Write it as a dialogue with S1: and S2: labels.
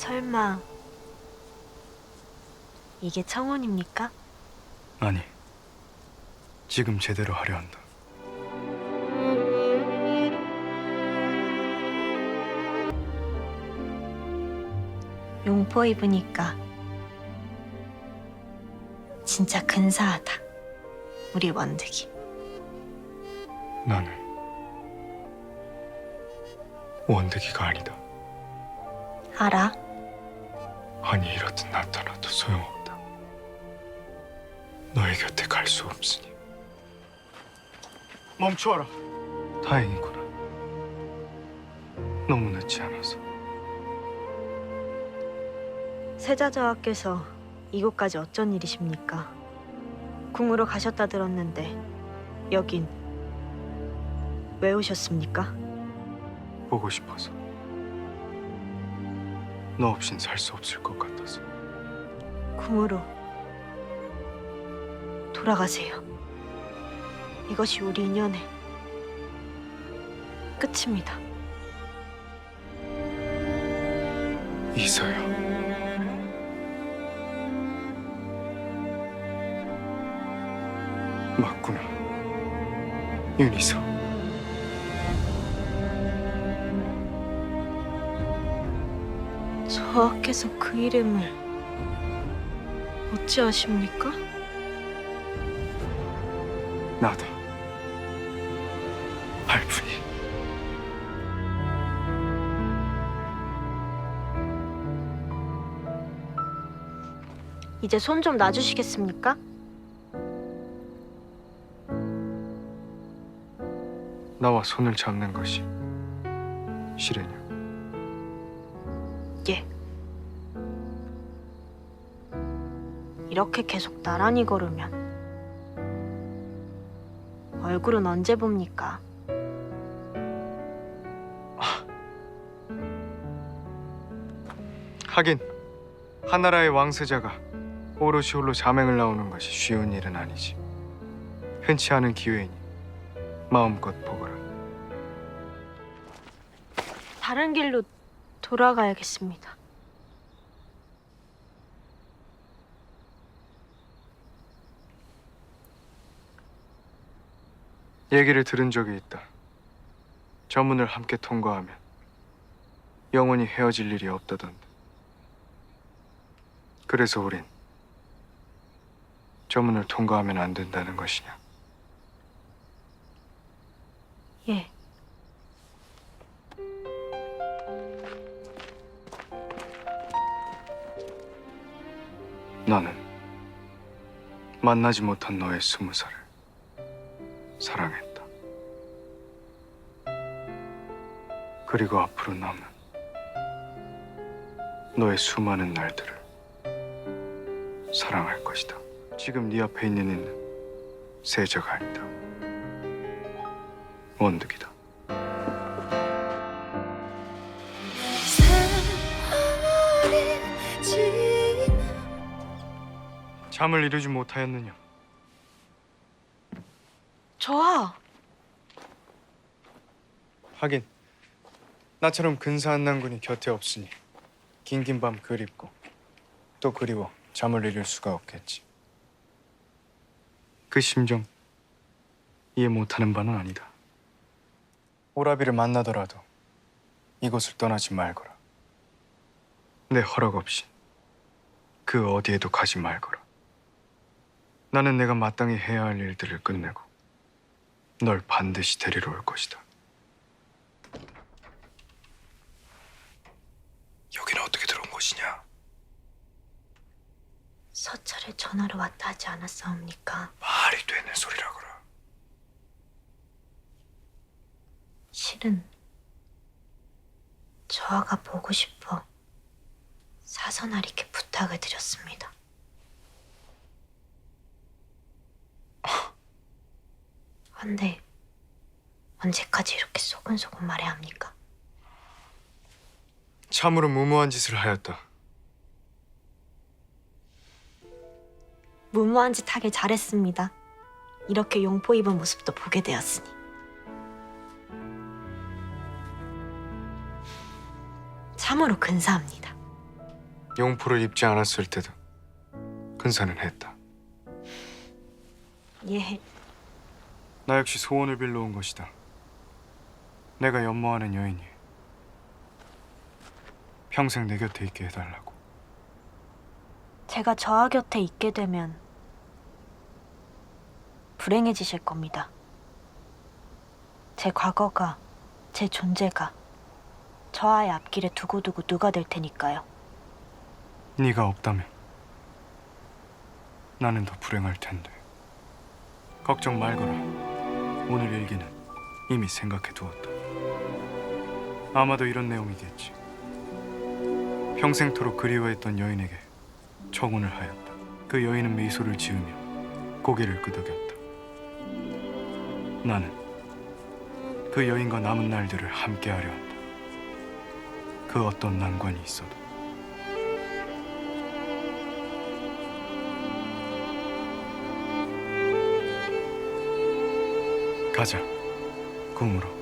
S1: 설마 이게 청혼입니까?
S2: 아니, 지금 제대로 하려 한다.
S1: 용포 입으니까 진짜 근사하다. 우리 원득이.
S2: 나는 원득이가 아니다.
S1: 알아?
S2: 아니 이렇듯 나타나도 소용없다. 너의 곁에 갈 수 없으니. 멈추어라. 다행이구나. 너무 늦지 않아서.
S1: 세자저하께서 이곳까지 어쩐 일이십니까? 궁으로 가셨다 들었는데 여긴 왜 오셨습니까?
S2: 보고 싶어서. 너 없인 살 수 없을 것 같아서.
S1: 궁으로 돌아가세요. 이것이 우리 인연의 끝입니다.
S2: 이서요. 맞구나. 윤이서.
S1: 저하께서 그 이름을 어찌 아십니까?
S2: 나다. 알프니.
S1: 이제 손 좀 놔주시겠습니까?
S2: 나와 손을 잡는 것이 싫으냐?
S1: 예. 이렇게 계속 나란히 걸으면 얼굴은 언제 봅니까?
S2: 하긴 하나라의 왕세자가 오롯이 홀로 자맹을 나오는 것이 쉬운 일은 아니지. 흔치 않은 기회이니 마음껏 보거라.
S1: 다른 길로 돌아가야겠습니다.
S2: 얘기를 들은 적이 있다. 저 문을 함께 통과하면 영원히 헤어질 일이 없다던데. 그래서 우린 저 문을 통과하면 안 된다는 것이냐?
S1: 예.
S2: 나는 만나지 못한 너의 스무 살을 사랑했다. 그리고 앞으로 남은 너의 수많은 날들을 사랑할 것이다. 지금 네 앞에 있는 이는 세자가 아니다. 원득이다. 잠을 이루지 못하였느냐?
S1: 저하!
S2: 하긴 나처럼 근사한 난군이 곁에 없으니 긴긴 밤 그립고 또 그리워 잠을 이룰 수가 없겠지. 그 심정 이해 못하는 바는 아니다. 오라비를 만나더라도 이곳을 떠나지 말거라. 내 허락 없이 그 어디에도 가지 말거라. 나는 내가 마땅히 해야 할 일들을 끝내고 널 반드시 데리러 올 것이다. 여기는 어떻게 들어온 곳이냐?
S1: 서철에 전화로 왔다 하지 않았사옵니까?
S2: 말이 되는 소리라 거라.
S1: 실은 저하가 보고 싶어 사선아리께 부탁을 드렸습니다. 한데 언제까지 이렇게 소근소근 말해야 합니까?
S2: 참으로 무모한 짓을 하였다.
S1: 무모한 짓 하길 잘했습니다. 이렇게 용포 입은 모습도 보게 되었으니. 참으로 근사합니다.
S2: 용포를 입지 않았을 때도 근사는 했다.
S1: 예,
S2: 나 역시 소원을 빌러 온 것이다. 내가 연모하는 여인이 평생 내 곁에 있게 해달라고.
S1: 제가 저하 곁에 있게 되면 불행해지실 겁니다. 제 과거가, 제 존재가 저하의 앞길에 두고두고 누가 될 테니까요.
S2: 네가 없다면 나는 더 불행할 텐데. 걱정 말거라. 오늘 일기는 이미 생각해 두었다. 아마도 이런 내용이겠지. 평생토록 그리워했던 여인에게 청혼을 하였다. 그 여인은 미소를 지으며 고개를 끄덕였다. 나는 그 여인과 남은 날들을 함께하려 한다. 그 어떤 난관이 있어도. 가자, 궁으로.